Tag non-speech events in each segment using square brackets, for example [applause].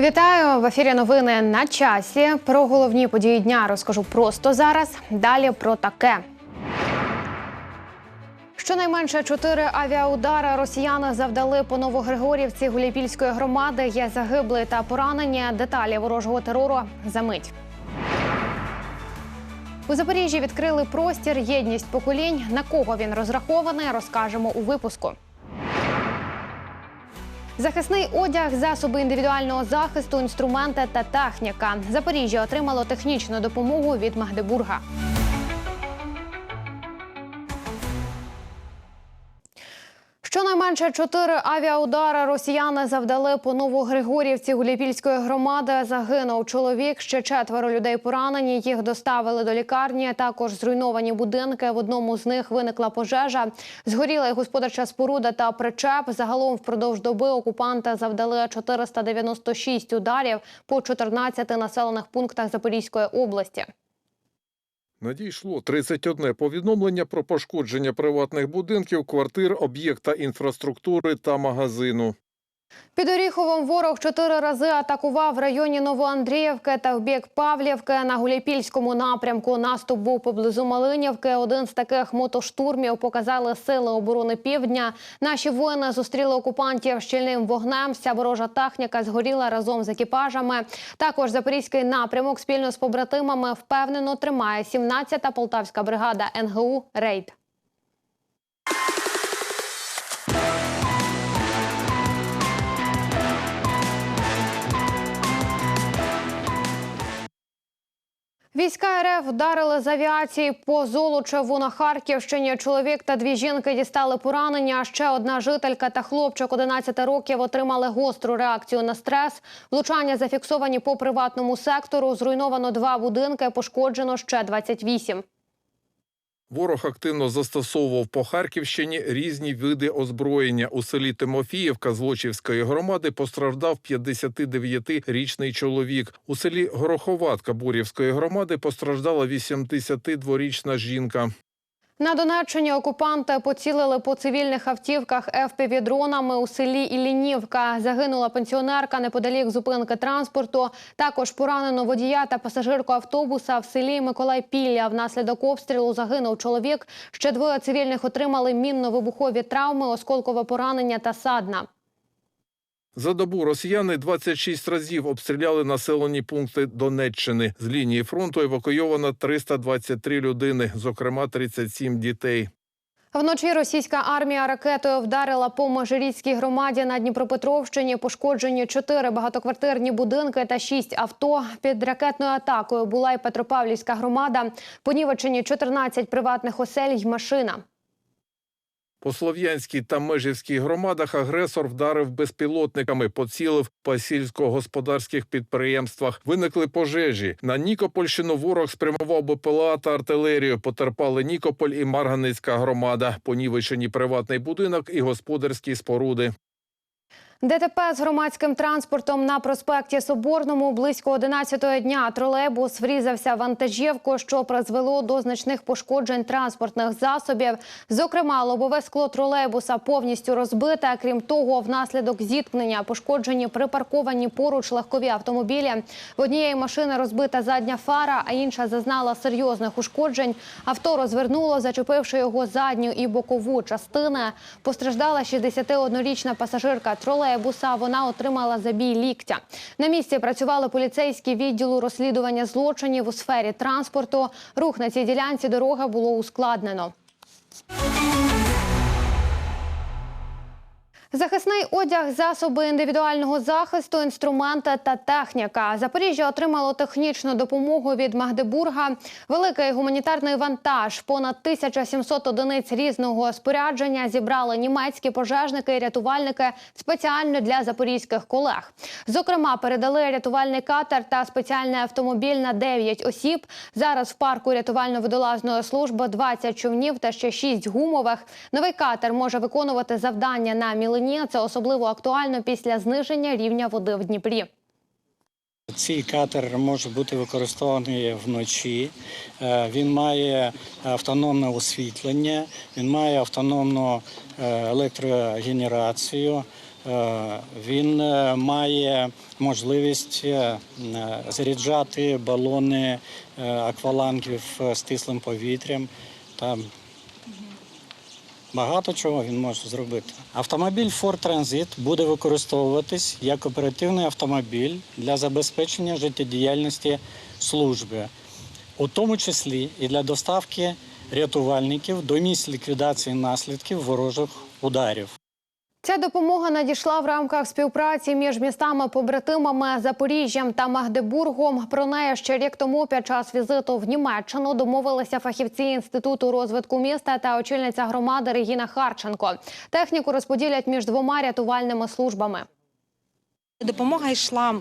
Вітаю в ефірі. Новини на часі. Про головні події дня розкажу просто зараз. Далі про таке. Щонайменше чотири авіаудари росіяни завдали по Новогригорівці Гуляйпільської громади. Є загиблі та поранені. Деталі ворожого терору за мить. У Запоріжжі відкрили простір єдність поколінь. На кого він розрахований, розкажемо у випуску. Захисний одяг, засоби індивідуального захисту, інструменти та техніка. Запоріжжя отримало технічну допомогу від Магдебурга. Щонайменше чотири авіаудари росіяни завдали по Новогригорівці Гуляйпільської громади. Загинув чоловік. Ще четверо людей поранені. Їх доставили до лікарні. Також зруйновані будинки. В одному з них виникла пожежа. Згоріла й господарча споруда та причеп. Загалом впродовж доби окупанти завдали 496 ударів по 14 населених пунктах Запорізької області. Надійшло 31 повідомлення про пошкодження приватних будинків, квартир, об'єкта інфраструктури та магазину. Під Оріховом ворог чотири рази атакував в районі Новоандріївки та в бік Павлівки на Гуляйпільському напрямку. Наступ був поблизу Малинівки. Один з таких мотоштурмів показали сили оборони півдня. Наші воїни зустріли окупантів щільним вогнем. Вся ворожа техніка згоріла разом з екіпажами. Також запорізький напрямок спільно з побратимами впевнено тримає 17-та полтавська бригада НГУ Рейд. Війська РФ вдарили з авіації по Золочеву на Харківщині. Чоловік та дві жінки дістали поранення. Ще одна жителька та хлопчик 11 років отримали гостру реакцію на стрес. Влучання зафіксовані по приватному сектору. Зруйновано два будинки, пошкоджено ще 28. Ворог активно застосовував по Харківщині різні види озброєння. У селі Тимофіївка Злочівської громади постраждав 59-річний чоловік. У селі Гороховатка Бурівської громади постраждала 82-річна жінка. На Донеччині окупанти поцілили по цивільних автівках ФПВ-дронами у селі Іллінівка. Загинула пенсіонерка неподалік зупинки транспорту. Також поранено водія та пасажирку автобуса в селі Миколай-Пілля. Внаслідок обстрілу загинув чоловік. Ще двоє цивільних отримали мінно-вибухові травми, осколкове поранення та садна. За добу росіяни 26 разів обстріляли населені пункти Донеччини. З лінії фронту евакуйовано 323 людини, зокрема 37 дітей. Вночі російська армія ракетою вдарила по Межиріцькій громаді на Дніпропетровщині. Пошкоджені чотири багатоквартирні будинки та шість авто. Під ракетною атакою була й Петропавлівська громада. Понівечені 14 приватних осель й машина. По Слов'янській та Межівській громадах агресор вдарив безпілотниками, поцілив по сільськогосподарських підприємствах. Виникли пожежі. На Нікопольщину ворог спрямував БПЛА та артилерію. Потерпали Нікополь і Марганицька громада. Понівечені приватний будинок і господарські споруди. ДТП з громадським транспортом на проспекті Соборному близько 11 дня тролейбус врізався в вантажівку, що призвело до значних пошкоджень транспортних засобів. Зокрема, лобове скло тролейбуса повністю розбите. Крім того, внаслідок зіткнення пошкоджені припарковані поруч легкові автомобілі. В однієї машини розбита задня фара, а інша зазнала серйозних ушкоджень. Авто розвернуло, зачепивши його задню і бокову частини. Постраждала 61-річна пасажирка тролейбуса. Вона отримала забій ліктя. На місці працювали поліцейські відділу розслідування злочинів у сфері транспорту. Рух на цій ділянці дороги було ускладнено. Захисний одяг, засоби індивідуального захисту, інструменти та техніка. Запоріжжя отримало технічну допомогу від Магдебурга. Великий гуманітарний вантаж, понад 1700 одиниць різного спорядження зібрали німецькі пожежники і рятувальники спеціально для запорізьких колег. Зокрема, передали рятувальний катер та спеціальний автомобіль на 9 осіб. Зараз в парку рятувально-водолазної служби 20 човнів та ще 6 гумових. Новий катер може виконувати завдання на мілені. Це особливо актуально після зниження рівня води в Дніпрі. Цей катер може бути використований вночі. Е, Він має автономне освітлення, він має автономну е, електрогенерацію. Е, Він має можливість заряджати балони аквалангів е, стислим повітрям. Багато чого він може зробити. Автомобіль Ford Transit буде використовуватись як оперативний автомобіль для забезпечення життєдіяльності служби, у тому числі і для доставки рятувальників до місць ліквідації наслідків ворожих ударів. Ця допомога надійшла в рамках співпраці між містами-побратимами Запоріжжям та Магдебургом. Про неї ще рік тому під час візиту в Німеччину домовилися фахівці інституту розвитку міста та очільниця громади Регіна Харченко. Техніку розподілять між двома рятувальними службами. Допомога йшла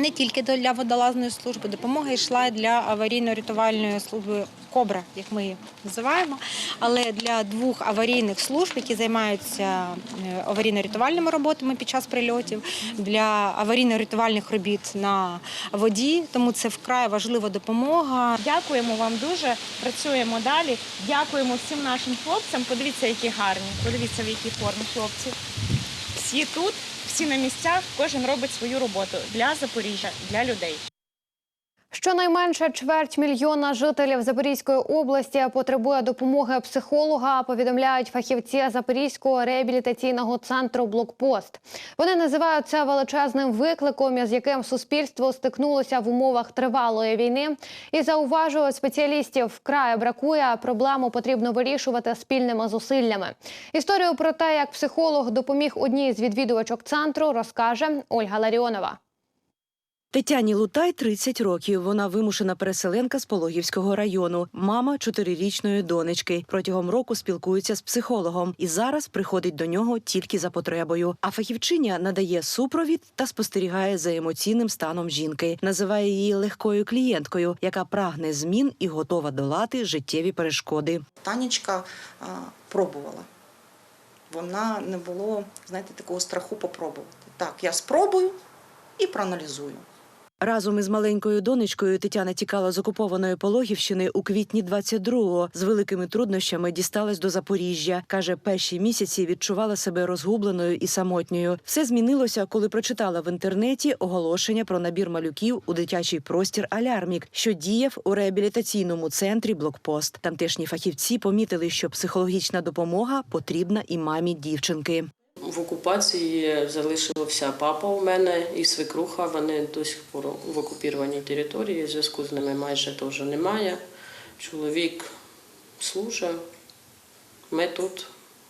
не тільки для водолазної служби, допомога йшла для аварійно-рятувальної служби Кобра, як ми її називаємо, але для двох аварійних служб, які займаються е, аварійно-рятувальними роботами під час прильотів, для аварійно-рятувальних робіт на воді. Тому це вкрай важлива допомога. Дякуємо вам дуже. Працюємо далі. Дякуємо всім нашим хлопцям. Подивіться, які гарні. Подивіться, в якій формі хлопці. Всі тут, всі на місцях, кожен робить свою роботу для Запоріжжя, для людей. Щонайменше чверть мільйона жителів Запорізької області потребує допомоги психолога. Повідомляють фахівці Запорізького реабілітаційного центру Блокпост. Вони називають це величезним викликом, із яким суспільство стикнулося в умовах тривалої війни. І зауважують спеціалістів вкрай бракує. Проблему потрібно вирішувати спільними зусиллями. Історію про те, як психолог допоміг одній з відвідувачок центру, розкаже Ольга Ларіонова. Тетяні Лутай 30 років. Вона вимушена переселенка з Пологівського району, мама чотирирічної донечки. Протягом року спілкується з психологом і зараз приходить до нього тільки за потребою. А фахівчиня надає супровід та спостерігає за емоційним станом жінки. Називає її легкою клієнткою, яка прагне змін і готова долати життєві перешкоди. Танечка а, пробувала. Вона не було, знаєте, такого страху попробувати. Так, я спробую і проаналізую. Разом із маленькою донечкою Тетяна тікала з окупованої Пологівщини у квітні 22-го. З великими труднощами дісталась до Запоріжжя. Каже, перші місяці відчувала себе розгубленою і самотньою. Все змінилося, коли прочитала в інтернеті оголошення про набір малюків у дитячий простір Алярмік, що діяв у реабілітаційному центрі Блокпост. Тамтешні фахівці помітили, що психологічна допомога потрібна і мамі дівчинки. В окупації залишився папа у мене і свекруха. Вони до сих пор в окупірованій території. Зв'язку з ними майже теж немає. Чоловік служить. Ми тут,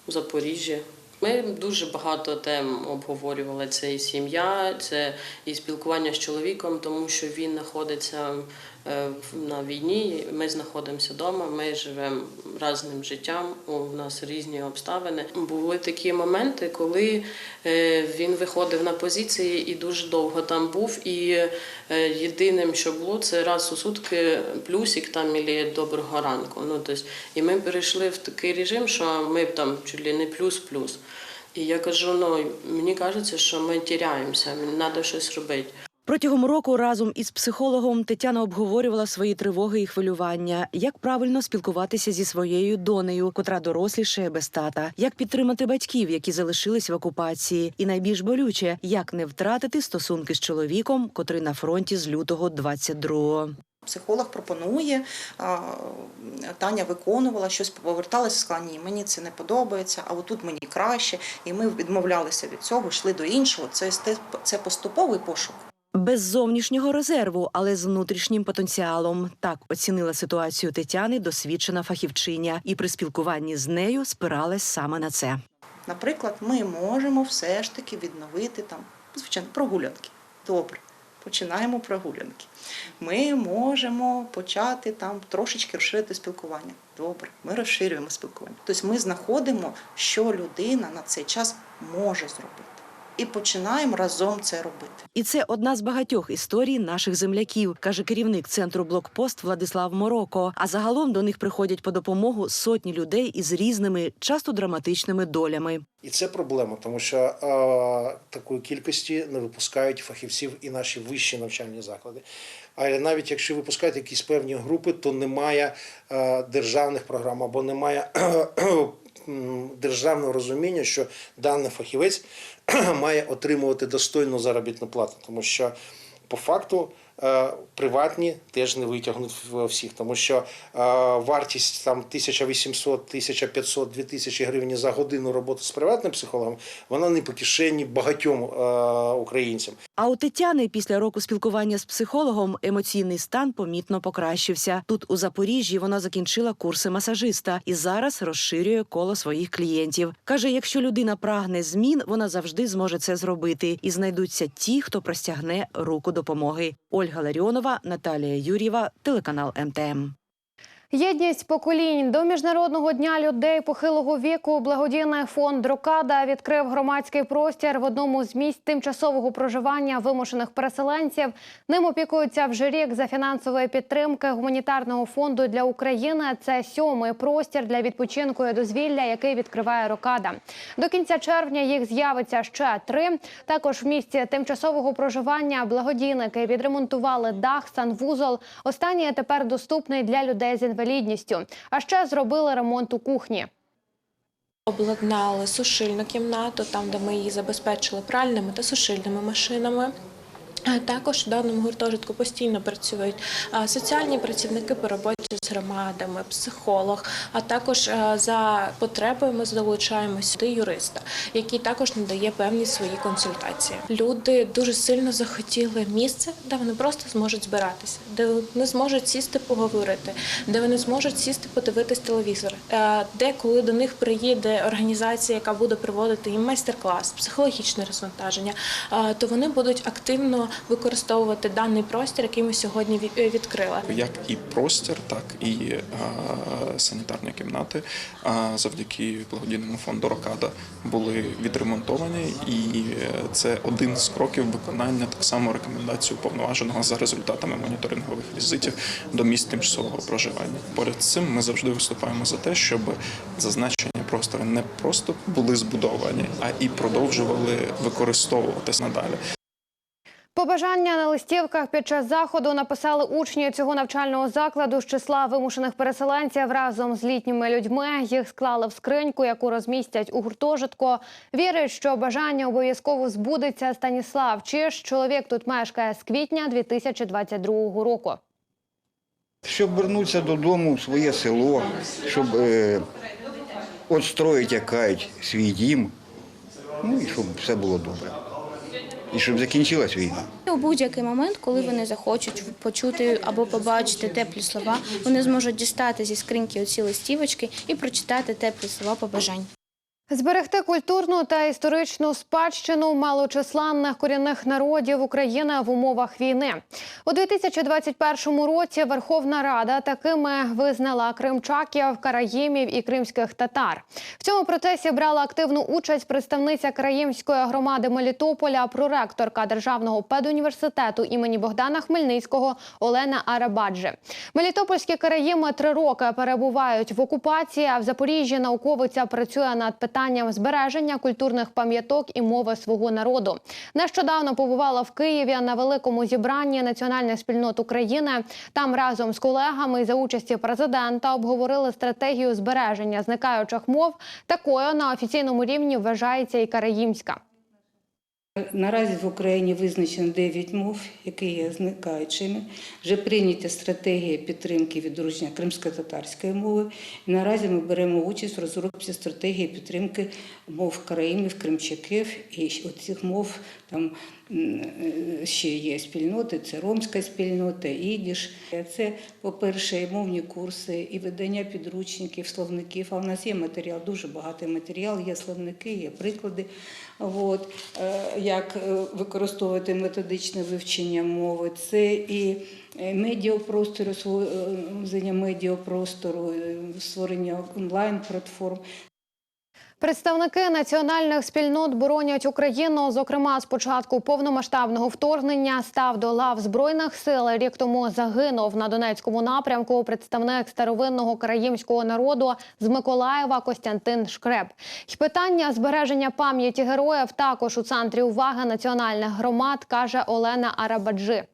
в Запоріжжі. Ми дуже багато тем обговорювали. Це і сім'я, це і спілкування з чоловіком, тому що він знаходиться на війні. Ми знаходимося вдома, ми живемо разним життям. У нас різні обставини. Були такі моменти, коли е, він виходив на позиції і дуже довго там був. І е, єдиним, що було, це раз у сутки плюсик там і доброго ранку. Ну тобто, і ми перейшли в такий режим, що ми там чуть не плюс-плюс. І я кажу: ну мені кажеться, що ми тіряємося, треба щось робити. Протягом року разом із психологом Тетяна обговорювала свої тривоги і хвилювання, як правильно спілкуватися зі своєю донею, котра дорослішає без тата, як підтримати батьків, які залишились в окупації, і найбільш болюче, як не втратити стосунки з чоловіком, котрий на фронті з лютого 22-го. Психолог пропонує, Таня виконувала щось, поверталася, сказала, ні, мені це не подобається, а отут мені краще. І ми відмовлялися від цього, йшли до іншого. Це, це поступовий пошук. Без зовнішнього резерву, але з внутрішнім потенціалом. Так оцінила ситуацію Тетяни досвідчена фахівчиня, і при спілкуванні з нею спиралась саме на це. Наприклад, ми можемо все ж таки відновити там, звичайно, прогулянки. Добре, починаємо прогулянки. Ми можемо почати там трошечки розширити спілкування. Добре, ми розширюємо спілкування. Тобто ми знаходимо, що людина на цей час може зробити. І починаємо разом це робити. І це одна з багатьох історій наших земляків, каже керівник центру блокпост Владислав Мороко. А загалом до них приходять по допомогу сотні людей із різними, часто драматичними долями. І це проблема, тому що е, такої кількості не випускають фахівців і наші вищі навчальні заклади. Але навіть якщо випускають якісь певні групи, то немає е, державних програм або немає державного розуміння, що даний фахівець [clears throat] має отримувати достойну заробітну плату, тому що по факту е, приватні теж не витягнуть всіх, тому що е, вартість там 1800, 1500, 2000 гривень за годину роботи з приватним психологом, вона не по кишені багатьом е, українцям. А у Тетяни після року спілкування з психологом емоційний стан помітно покращився. Тут у Запоріжжі вона закінчила курси масажиста і зараз розширює коло своїх клієнтів. каже, якщо людина прагне змін, вона завжди зможе це зробити, і знайдуться ті, хто простягне руку допомоги. Ольга Ларіонова, Наталія Юрєва, телеканал МТМ. Єдність поколінь до міжнародного дня людей похилого віку. Благодійний фонд Рокада відкрив громадський простір в одному з місць тимчасового проживання вимушених переселенців. Ним опікуються вже рік за фінансової підтримки гуманітарного фонду для України. Це сьомий простір для відпочинку і дозвілля, який відкриває Рокада. До кінця червня їх з'явиться ще три. Також в місці тимчасового проживання благодійники відремонтували дах, санвузол. Останній тепер доступний для людей з інвалідністю. А ще зробили ремонт у кухні. Обладнали сушильну кімнату, там де ми її забезпечили пральними та сушильними машинами. А Також в даному гуртожитку постійно працюють соціальні працівники по роботі з громадами, психолог. А також за потребою ми залучаємо сюди юриста, який також надає певні свої консультації. Люди дуже сильно захотіли місце, де вони просто зможуть збиратися, де вони зможуть сісти поговорити, де вони зможуть сісти подивитись телевізор, Е, де коли до них приїде організація, яка буде проводити їм майстер-клас, психологічне розвантаження, е, то вони будуть активно використовувати даний простір, який ми сьогодні е, відкрили. як і простір, так і е, санітарні кімнати завдяки благодійному фонду Рокада були відремонтовані, і е, це один з кроків виконання так само рекомендацій уповноваженого за результатами моніторингових візитів до місць тимчасового проживання. Поряд з цим ми завжди виступаємо за те, щоб зазначені простори не просто були збудовані, а і продовжували використовуватись надалі. Побажання на листівках під час заходу написали учні цього навчального закладу з числа вимушених переселенців разом з літніми людьми. Їх склали в скриньку, яку розмістять у гуртожитку. Вірить, що бажання обов'язково збудеться. Станіслав Чиш, чоловік тут мешкає з квітня 2022 року. Щоб вернутися додому в своє село, щоб е, отстроїти, як кажуть, свій дім, ну і щоб все було добре. І щоб закінчилась війна. У будь-який момент, коли вони захочуть почути або побачити теплі слова, вони зможуть дістати зі скриньки оці листівочки і прочитати теплі слова побажань. Зберегти культурну та історичну спадщину малочисленних корінних народів України в умовах війни у 2021 році. Верховна Рада такими визнала кримчаків, караїмів і кримських татар. В цьому процесі брала активну участь представниця Країмської громади Мелітополя, проректорка державного педуніверситету імені Богдана Хмельницького Олена Арабаджи. Мелітопольські караїми три роки перебувають в окупації. А в Запоріжжі науковиця працює над питанням збереження культурних пам'яток і мови свого народу. Нещодавно побувала в Києві на великому зібранні національних спільнот України. Там разом з колегами за участі президента обговорили стратегію збереження зникаючих мов. Такою на офіційному рівні вважається і караїмська. Наразі в Україні визначено 9 мов, які є зникаючими. Вже прийняті стратегії підтримки відродження кримсько-татарської мови. І наразі ми беремо участь в розробці стратегії підтримки мов караїмів, кримчаків і оцих мов там е, ще є спільноти, це ромська спільнота, ідіш. Це, по-перше, і мовні курси, і видання підручників, словників. А в нас є матеріал, дуже багатий матеріал, є словники, є приклади. От, е, як е, використовувати методичне вивчення мови. Це і е, медіапростору, медіапростору, створення онлайн-платформ. Представники національних спільнот боронять Україну. Зокрема, з початку повномасштабного вторгнення став до лав збройних сил. Рік тому загинув на Донецькому напрямку представник старовинного караїмського народу з Миколаєва Костянтин Шкреб. І питання збереження пам'яті героїв також у центрі уваги національних громад, каже Олена Арабаджи.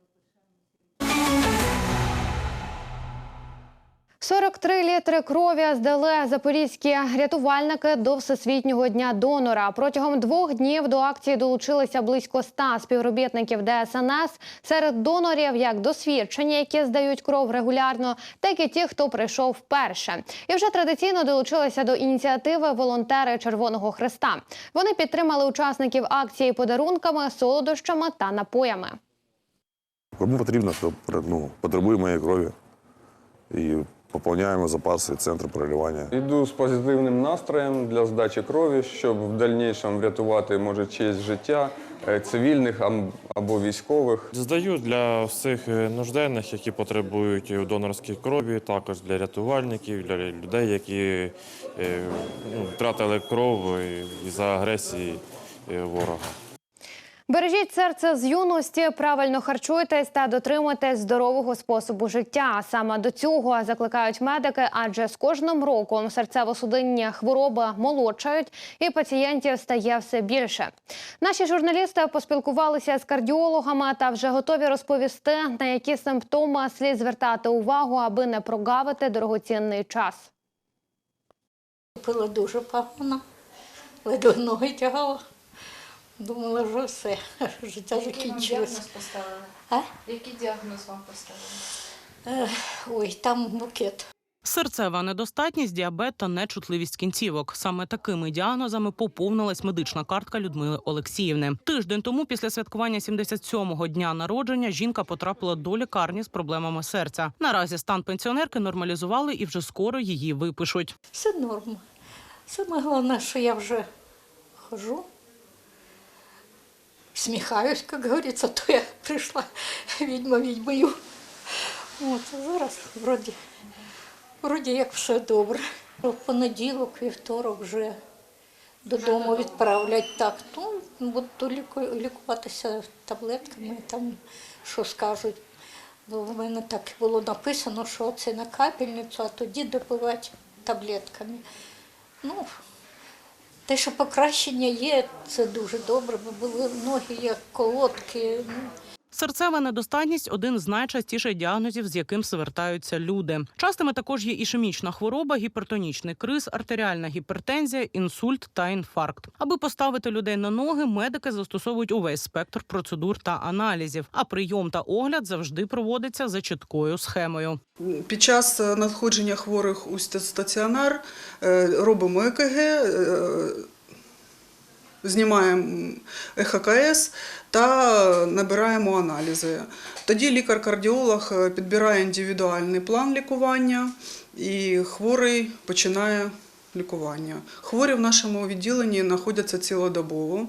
43 літри крові здали запорізькі рятувальники до Всесвітнього дня донора. Протягом двох днів до акції долучилися близько 100 співробітників ДСНС. Серед донорів як досвідчені, які здають кров регулярно, так і ті, хто прийшов вперше. І вже традиційно долучилися до ініціативи волонтери Червоного Христа. Вони підтримали учасників акції подарунками, солодощами та напоями. Кому потрібно, хто ну, потребує моєї крові. І поповняємо запаси центру переливання. Йду з позитивним настроєм для здачі крові, щоб в дальнішому врятувати може честь життя е, цивільних ам- або військових. Здаю для всіх е, нужденних, які потребують е, донорської крові, також для рятувальників, для людей, які е, ну, втратили кров е, із-за агресії ворога. Бережіть серце з юності, правильно харчуйтесь та дотримуйтесь здорового способу життя. Саме до цього закликають медики, адже з кожним роком серцево-судинні хвороби молодшають і пацієнтів стає все більше. Наші журналісти поспілкувалися з кардіологами та вже готові розповісти, на які симптоми слід звертати увагу, аби не прогавити дорогоцінний час. Пила дуже погано, ледве ноги тягала. Думала, що все, [laughs] життя закінчилося. поставили? А? Який діагноз вам поставили? Ой, там букет. Серцева недостатність, діабет та нечутливість кінцівок. Саме такими діагнозами поповнилась медична картка Людмили Олексіївни. Тиждень тому, після святкування 77-го дня народження, жінка потрапила до лікарні з проблемами серця. Наразі стан пенсіонерки нормалізували і вже скоро її випишуть. Все норма. Саме головне, що я вже хожу, сміхаюсь, як говориться, то я прийшла відьма відьмою. От, зараз вроді, вроді як все добре. В понеділок, вівторок вже додому відправлять так. Ну, буду лікуватися таблетками, там, що скажуть. Бо в мене так було написано, що це на капельницю, а тоді допивати таблетками. Ну, те, що покращення є, це дуже добре, бо були ноги як колодки. Ну, Серцева недостатність один з найчастіших діагнозів, з яким звертаються люди. Частими також є ішемічна хвороба, гіпертонічний криз, артеріальна гіпертензія, інсульт та інфаркт. Аби поставити людей на ноги, медики застосовують увесь спектр процедур та аналізів. А прийом та огляд завжди проводиться за чіткою схемою. Під час е, надходження хворих у стаціонар е, робимо ЕКГ, е, знімаємо ЕХКС та набираємо аналізи. Тоді лікар-кардіолог е, підбирає індивідуальний план лікування і хворий починає лікування. Хворі в нашому відділенні знаходяться цілодобово.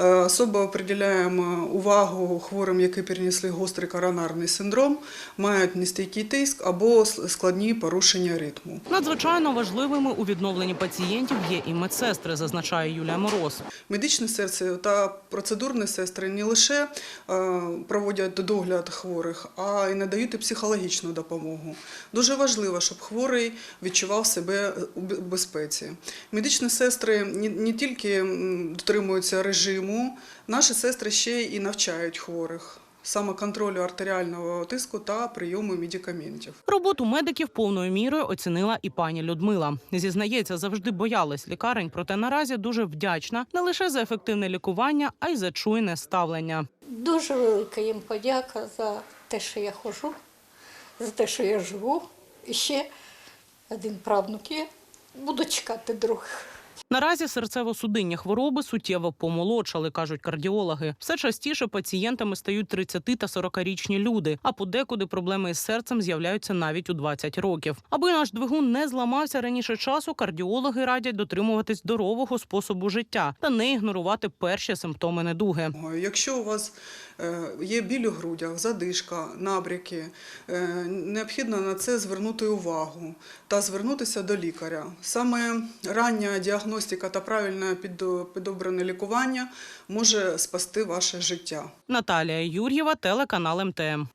Е, Особо приділяємо увагу хворим, які перенесли гострий коронарний синдром, мають нестійкий тиск або складні порушення ритму. Надзвичайно важливими у відновленні пацієнтів є і медсестри, зазначає Юлія Мороз. Медичні сестри та процедурні сестри не лише е, проводять догляд хворих, а й надають і психологічну допомогу. Дуже важливо, щоб хворий відчував себе у бе- безпеці. Медичні сестри не, тільки дотримуються режиму, наші сестри ще і навчають хворих саме контролю артеріального тиску та прийому медикаментів. Роботу медиків повною мірою оцінила і пані Людмила. Зізнається, завжди боялась лікарень, проте наразі дуже вдячна не лише за ефективне лікування, а й за чуйне ставлення. Дуже велика їм подяка за те, що я ходжу, за те, що я живу. І ще один правнук є. Буду чекати других. Наразі серцево-судинні хвороби суттєво помолодшали, кажуть кардіологи. Все частіше пацієнтами стають 30 та 40-річні люди, а подекуди проблеми із серцем з'являються навіть у 20 років. Аби наш двигун не зламався раніше часу, кардіологи радять дотримуватись здорового способу життя та не ігнорувати перші симптоми недуги. Якщо у вас є біль у грудях, задишка, набряки, е, необхідно на це звернути увагу та звернутися до лікаря. Саме рання діагностика та правильне підо- підобране лікування може спасти ваше життя. Наталія Юр'єва, телеканал МТМ.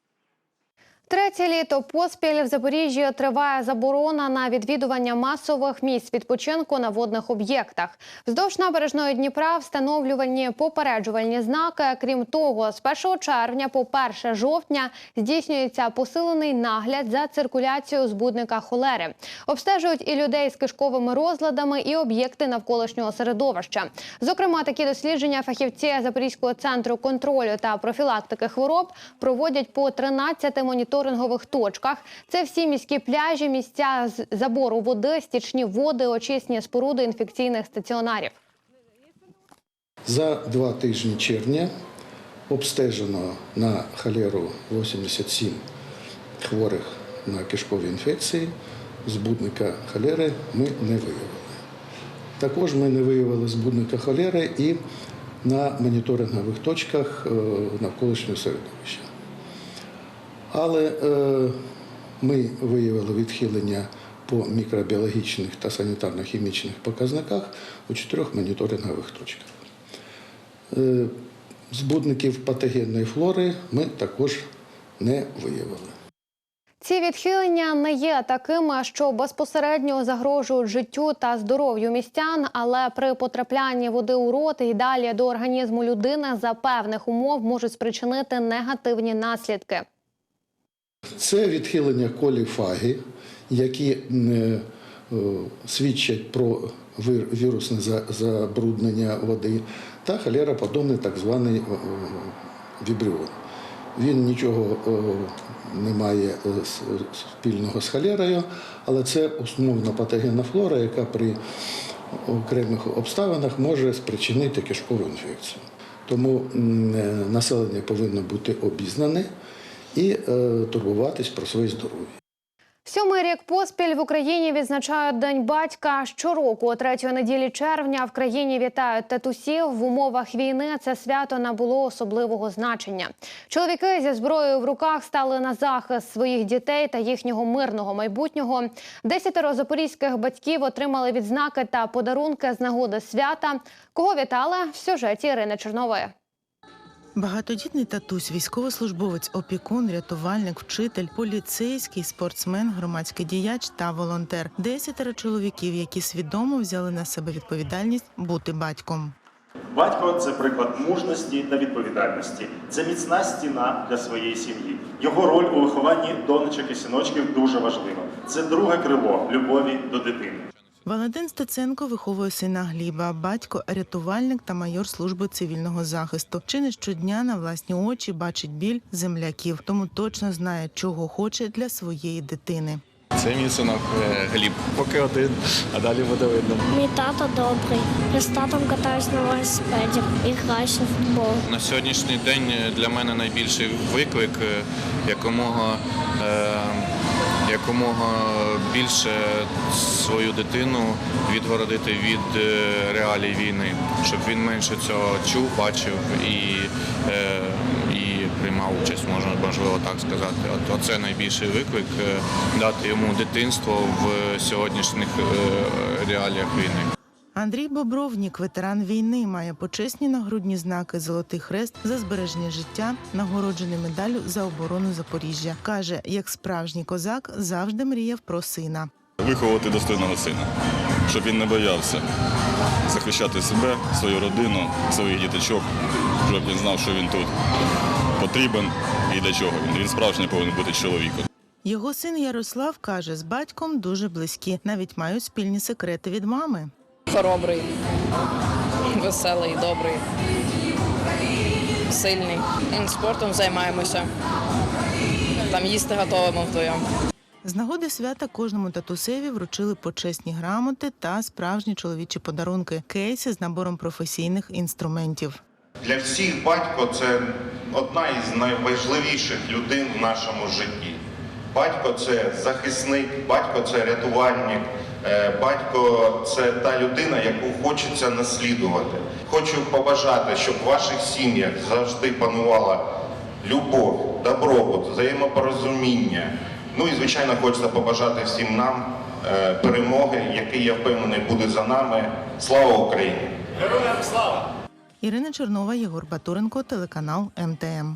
Третє літо поспіль в Запоріжжі триває заборона на відвідування масових місць відпочинку на водних об'єктах. Вздовж набережної Дніпра встановлювані попереджувальні знаки. Крім того, з 1 червня по 1 жовтня здійснюється посилений нагляд за циркуляцією збудника холери. Обстежують і людей з кишковими розладами, і об'єкти навколишнього середовища. Зокрема, такі дослідження фахівці Запорізького центру контролю та профілактики хвороб проводять по 13 моніторингових точках. Це всі міські пляжі, місця забору води, стічні води, очисні споруди інфекційних стаціонарів. За два тижні червня обстежено на холеру 87 хворих на кишкові інфекції. Збудника холери ми не виявили. Також ми не виявили збудника холери і на моніторингових точках е, навколишнього середовища. Але е, ми виявили відхилення по мікробіологічних та санітарно-хімічних показниках у чотирьох моніторингових точках. Е, Збудників патогенної флори ми також не виявили. Ці відхилення не є такими, що безпосередньо загрожують життю та здоров'ю містян, але при потраплянні води у рот і далі до організму людини за певних умов можуть спричинити негативні наслідки. Це відхилення коліфаги, які е, е, свідчать про вірусне забруднення води, та холероподобний так званий е, вібріон. Він нічого не має спільного з холерою, але це основна патогенна флора, яка при окремих обставинах може спричинити кишкову інфекцію. Тому населення повинно бути обізнане і е, турбуватись про своє здоров'я. Сьомий рік поспіль в Україні відзначають День батька. Щороку, о третьої неділі червня, в країні вітають татусів. В умовах війни це свято набуло особливого значення. Чоловіки зі зброєю в руках стали на захист своїх дітей та їхнього мирного майбутнього. Десятеро запорізьких батьків отримали відзнаки та подарунки з нагоди свята. Кого вітали в сюжеті Ірини Чорнової. Багатодітний татусь, військовослужбовець, опікун, рятувальник, вчитель, поліцейський, спортсмен, громадський діяч та волонтер. Десятеро чоловіків, які свідомо взяли на себе відповідальність бути батьком. Батько це приклад мужності та відповідальності. Це міцна стіна для своєї сім'ї. Його роль у вихованні донечок і синочків дуже важлива. Це друге крило любові до дитини. Валентин Стеценко виховує сина Гліба, батько, рятувальник та майор служби цивільного захисту. Чи не щодня на власні очі бачить біль земляків, тому точно знає, чого хоче для своєї дитини. Це мій синок е, Гліб. Поки один, а далі буде видно. Мій тато добрий. Я з татом катаюсь на велосипеді і граюся в футбол. На сьогоднішній день для мене найбільший виклик е, якомога, е, якомога більше свою дитину відгородити від е, реалій війни, щоб він менше цього чув, бачив і, е, і приймав участь, можна можливо так сказати. От оце найбільший виклик е, дати йому дитинство в сьогоднішніх реаліях війни. Андрій Бобровнік, ветеран війни, має почесні нагрудні знаки Золотий хрест за збереження життя, нагороджений медаллю за оборону Запоріжжя. каже, як справжній козак завжди мріяв про сина. Виховувати достойного сина, щоб він не боявся захищати себе, свою родину, своїх діточок, щоб він знав, що він тут потрібен і для чого він. Він справжній повинен бути чоловіком. Його син Ярослав каже, з батьком дуже близькі, навіть мають спільні секрети від мами. Хоробрий, веселий, добрий, сильний. Спортом займаємося. Там їсти готовимо вдвоєм. З нагоди свята кожному татусеві вручили почесні грамоти та справжні чоловічі подарунки, кейси з набором професійних інструментів. Для всіх батько це одна із найважливіших людей в нашому житті. Батько це захисник, батько це рятувальник, батько це та людина, яку хочеться наслідувати. Хочу побажати, щоб в ваших сім'ях завжди панувала любов, добробут, взаємопорозуміння. Ну і звичайно, хочеться побажати всім нам е, перемоги, який я впевнений буде за нами. Слава Україні! Героям слава! Ірина Чорнова, Єгор Батуренко, телеканал МТМ.